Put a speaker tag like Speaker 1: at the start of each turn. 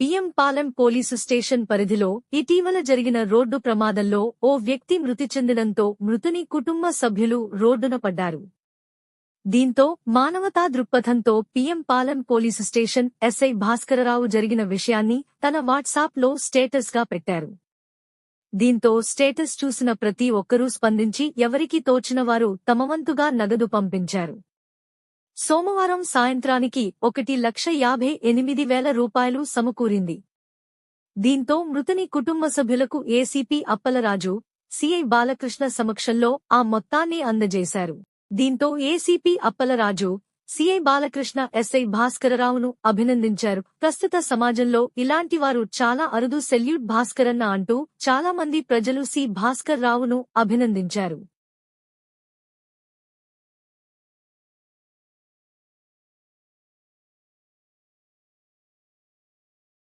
Speaker 1: PM Palem police station పరిధిలో ఇటీవల జరిగిన రోడ్డు ప్రమాదంలో ఓ వ్యక్తి మృతి చెందడంతో మృతుని కుటుంబ సభ్యులు రోడ్డున పడ్డారు. దీంతో మానవతా దృక్పథంతో PM Palem police station SI Bhaskararao జరిగిన విషయాన్ని తన వాట్సాప్లో స్టేటస్గా పెట్టారు. దీంతో స్టేటస్ చూసిన ప్రతి ఒక్కరూ స్పందించి ఎవరికి తోచినవారు తమవంతుగా నగదు పంపించారు. సోమవారం సాయంత్రానికి ఒకటి లక్ష యాభై ఎనిమిది వేల రూపాయలు సమకూరింది. దీంతో మృతుని కుటుంబ సభ్యులకు ఏసీపీ అప్పలరాజు సిఐ బాలకృష్ణ సమక్షంలో ఆ మొత్తాన్ని అందజేశారు. దీంతో ACP Appalaraju CI Balakrishna SI భాస్కరరావును అభినందించారు. ప్రస్తుత సమాజంలో ఇలాంటివారు చాలా అరుదు సెల్యూట్ భాస్కరన్న అంటూ చాలా మంది ప్రజలు సి భాస్కర్ రావును అభినందించారు.